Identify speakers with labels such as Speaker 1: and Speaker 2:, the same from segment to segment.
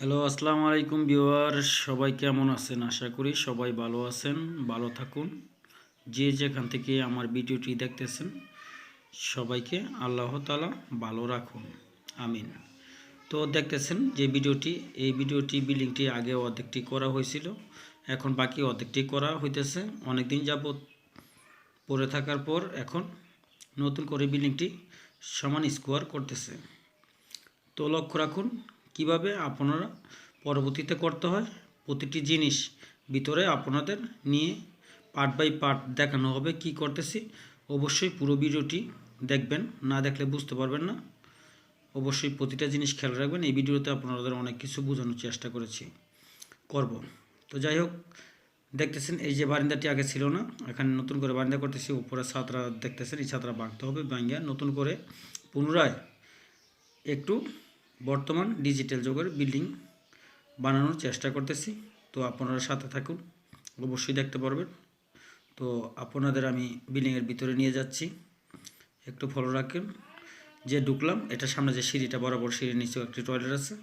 Speaker 1: Hello আসসালামু আলাইকুম viewer সবাই কেমন আছেন? আশা করি সবাই ভালো আছেন, ভালো থাকুন। যে যেখান থেকে আমার ভিডিওটি দেখতেছেন, সবাইকে আল্লাহ তালা ভালো রাখুন। আমিন। তো দেখতেছেন যে ভিডিওটি, এই ভিডিওটি বিল্ডিংটি আগে অর্ধেকটি করা হয়েছিল। এখন বাকি অর্ধেকটি করা হইতেছে। অনেকদিন যাবৎ পড়ে থাকার পর এখন নতুন করে বিল্ডিংটি সমান স্কোয়ার করতেছে। তো লক্ষ্য রাখুন কীভাবে আপনারা পরবর্তীতে করতে হয়? প্রতিটি জিনিস ভিতরে আপনাদের নিয়ে পার্ট বাই পার্ট দেখানো হবে কি করতেছি। অবশ্যই পুরো ভিডিওটি দেখবেন, না দেখলে বুঝতে পারবেন না। অবশ্যই প্রতিটা জিনিস খেয়াল রাখবেন। এই ভিডিওতে আপনাদের অনেক কিছু বোঝানোর চেষ্টা করেছি। করব। তো যাই হোক, দেখতেছেন, এই যে বারিন্দাটি আগে ছিল না, এখানে নতুন করে বারিন্দা করতেছি, উপরে ছাত্রা দেখতেছেন, এই ছাত্রা বাঁধতে হবে, ভাঙ্গিয়া নতুন করে পুনরায় একটু বর্তমান ডিজিটাল যুগের বিল্ডিং বানানোর চেষ্টা করতেছি। তো আপনারা সাথে থাকুন, অবশ্যই দেখতে পারবেন। তো আপনাদের আমি বিল্ডিংয়ের ভিতরে নিয়ে যাচ্ছি। একটু ফলো রাখেন। যে ঢুকলাম এটা সামনে যে সিঁড়িটা বরাবর সিঁড়ির নিচেও একটি টয়লেট আছে।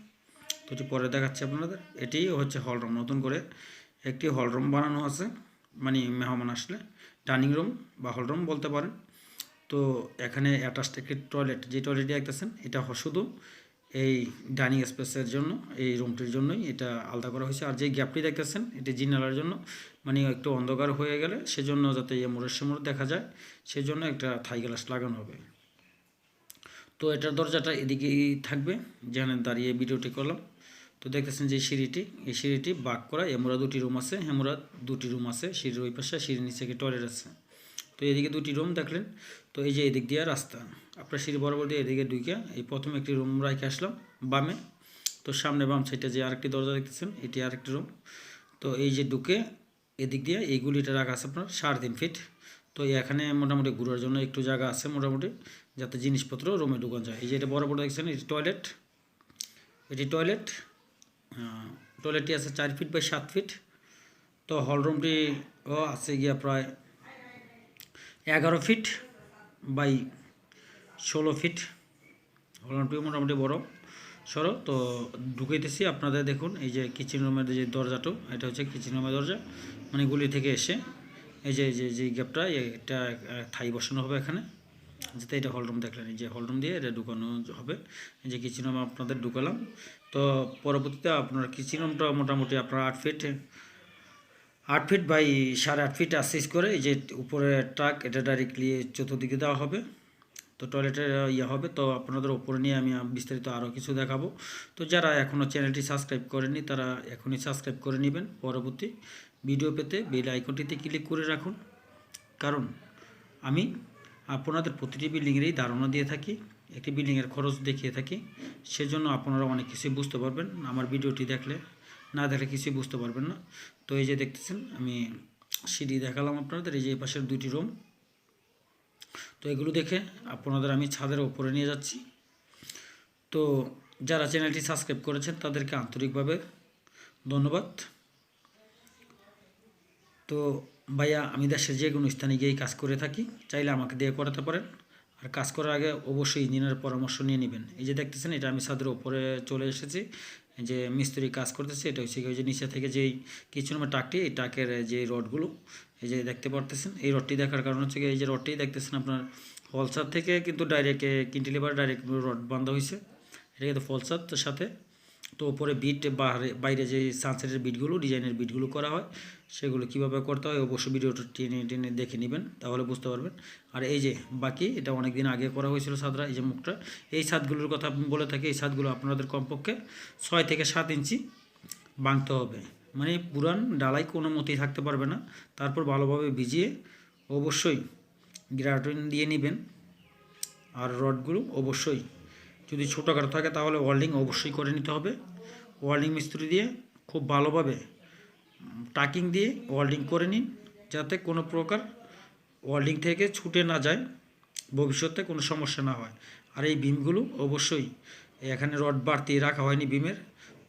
Speaker 1: তো পরে দেখাচ্ছি আপনাদের। এটি হচ্ছে হলরুম নতুন করে একটি হলরুম বানানো আছে। মানে মেহমান আসলে ডাইনিং রুম বা হলরুম বলতে পারেন। তো এখানে অ্যাটাচড একটি টয়লেট যে টয়লেটটি দেখতেছেন এটা শুধু এই ডাইনিং স্পেসের জন্য, এই রুমটির জন্যই এটা আলাদা করা হয়েছে। আর যে গ্যাপটি দেখতেছেন, এটি জিনালার জন্য মানে একটু অন্ধকার হয়ে গেলে সেজন্য যাতে এমুরের সেমুর দেখা যায়, সেজন্য একটা থাই গ্লাস লাগানো হবে। তো এটার দরজাটা এদিকেই থাকবে, যেখানে দাঁড়িয়ে ভিডিওটি করলাম। তো দেখতেছেন যে সিঁড়িটি, এই সিঁড়িটি বাক করা এমুরা দুটি রুম আছে হেমুরা দুটি রুম আছে, সিঁড়ির ওই পাশে, সিঁড়ির নিচে টয়লেট আছে। তো এদিকে দুটি রুম দেখলেন। তো এই যে এদিক দিয়ে রাস্তা, আপনার সিঁড়ি বরাবর দিয়ে এদিকে ঢুকে এই প্রথম একটি রুম রাখে আসলাম বামে। তো সামনে বাম সাইডে যে আরেকটি দরজা দেখতেছেন, এটি আরেকটি রুম তো এই যে ঢুকে এদিক দিয়ে, এই গুলিটা রাখা আছে আপনার সাড়ে তিন ফিট তো এখানে মোটামুটি ঘোরার জন্য একটু জায়গা আছে মোটামুটি, যাতে জিনিসপত্র রুমে ঢুকানো যায়। এই যে এটা বড় বড় দেখছেন, এটি টয়লেট এটি টয়লেট টয়লেটটি আছে চার ফিট বাই সাত ফিট তো হলরুমটি ও আছে গিয়া প্রায় এগারো ফিট বাই ষোলো ফিট হলরুমটি মোটামুটি বড়, সরো। তো ঢুকাইতেছি। আপনাদের দেখুন, এই যে কিচেন রুমের যে দরজাটো, এটা হচ্ছে কিচেন রুমের দরজা। মানে গুলি থেকে এসে, এই যে যে যে গ্যাপটা এটা থাই বসানো হবে এখানে। যাতে এটা হলরুম দেখলেন। এই যে হলরুম দিয়ে এটা ঢুকানো হবে। এই যে কিচেন রুম আপনাদের ঢুকালাম। তো পরবর্তীতে আপনার কিচেন রুমটা মোটামুটি আপনার আট ফিট আট ফিট বাই সাড়ে আট ফিট আসিস করে এই যে উপরে ট্রাক, এটা ডাইরেক্টলি চতুর্দিকে দেওয়া হবে। তো টয়লেটের ইয়ে হবে, তো আপনাদের উপরে নিয়ে আমি বিস্তারিত আরও কিছু দেখাবো। তো যারা এখনও চ্যানেলটি সাবস্ক্রাইব করেনি তারা এখনই সাবস্ক্রাইব করে নেবেন। পরবর্তী ভিডিও পেতে বেল আইকনটিতে ক্লিক করে রাখুন। কারণ আমি আপনাদের প্রতিটি বিল্ডিংয়েরই ধারণা দিয়ে থাকি, একটি বিল্ডিংয়ের খরচ দেখিয়ে থাকি। সেজন্য আপনারা অনেক কিছুই বুঝতে পারবেন। আমার ভিডিওটি দেখলে না দেখলে কিছুই বুঝতে পারবেন না। তো এই যে দেখতেছেন, আমি সিঁড়ি দেখালাম আপনাদের, এই যে পাশের দুটি রুম তো এগুলো দেখে আপনাদের আমি ছাদের ওপরে নিয়ে যাচ্ছি। তো যারা চ্যানেলটি সাবস্ক্রাইব করেছেন, তাদেরকে আন্তরিকভাবে ধন্যবাদ। তো ভাইয়া, আমি দেশের যে কোনো স্থানে গিয়েই কাজ করে থাকি, চাইলে আমাকে দিয়ে করাতে পারেন। আর কাজ করার আগে অবশ্যই ইঞ্জিনিয়ারের পরামর্শ নিয়ে নেবেন। এই যে দেখতেছেন, এটা আমি ছাদের ওপরে চলে এসেছি। যে মিস্ত্রি কাজ করতেছে, এটা হচ্ছে যে নিচে থেকে যেই কিছু নম্বর টাকটি, এই টাকের যে রডগুলো, এই যে দেখতে পারতেছেন, এই রডটি দেখার কারণ হচ্ছে এই যে রডটি দেখতেছেন আপনার ফলসার থেকে কিন্তু ডাইরেক্ট কিন্টিলিভার ডাইরেক্ট রড বন্ধ হয়েছে এটা কিন্তু ফলসার সাথে তো ওপরে বিট বাইরে বাইরে যে সানসেটের বিটগুলো ডিজাইনের বিটগুলো করা হয়, সেগুলো কীভাবে করতে হয় অবশ্যই ভিডিওটা টেনে টেনে দেখে নেবেন, তাহলে বুঝতে পারবেন। আর এই যে বাকি, এটা অনেক দিন আগে করা হয়েছিল সাদরা এই যে মুখটা, এই ছাদগুলোর কথা আমি বলে থাকি, এই ছাদগুলো আপনাদের কমপক্ষে ছয় থেকে সাত ইঞ্চি বাঁধতে হবে। মানে পুরান ডালাই কোনো মতেই থাকতে পারবে না, তারপর ভালোভাবে ভিজিয়ে অবশ্যই গ্রাটুইন দিয়ে নেবেন। আর রডগুলো অবশ্যই যদি ছোটোখাটো থাকে, তাহলে ওয়েল্ডিং অবশ্যই করে নিতে হবে। ওয়েল্ডিং মিস্ত্রি দিয়ে খুব ভালোভাবে টাকিং দিয়ে ওয়েল্ডিং করে নিন, যাতে কোনো প্রকার ওয়েল্ডিং থেকে ছুটে না যায়, ভবিষ্যতে কোনো সমস্যা না হয়। আর এই বিমগুলো অবশ্যই এখানে রড বাড়তি রাখা হয়নি বিমের,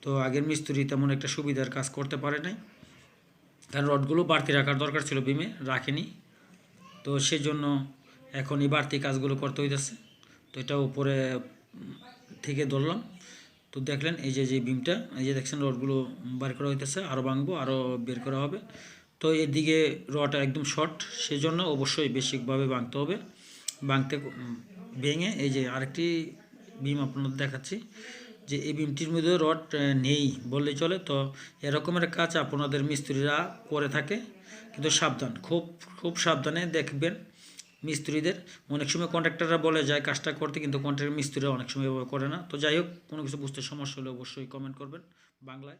Speaker 1: তো আগের মিস্ত্রি তেমন একটা সুবিধার কাজ করতে পারে নাই। কারণ রডগুলো বাড়তি রাখার দরকার ছিল বিমে, রাখেনি। তো সেই জন্য এখন এই বাড়তি কাজগুলো করতে হইতেছে। তো এটা উপরে থেকে ধরলাম। তো দেখলেন, এই যে যে বিমটা এই যে দেখছেন, রডগুলো বার করা হইতেছে আরও ভাঙবো আরও বের করা হবে। তো এদিকে রড একদম শর্ট সেজন্য অবশ্যই বেশিকভাবে ভাঙতে হবে। ভাঙতে ভেঙে এই যে আরেকটি বিম আপনাদের দেখাচ্ছি, যে এই বিমটির মধ্যে রড নেই বললেই চলে। তো এরকমের কাজ আপনাদের মিস্ত্রিরা করে থাকে, কিন্তু সাবধান, খুব খুব সাবধানে দেখবেন। মিস্ত্রিদের। অনেক সময় কন্ট্রাক্টাররা বলে যায় কাজটা করতে, কিন্তু কন্ট্রাক্টর মিস্ত্রিরা অনেক সময় এভাবে করে না। তো যাই হোক, কোনো কিছু বুঝতে সমস্যা হলে অবশ্যই কমেন্ট করবেন বাংলায়।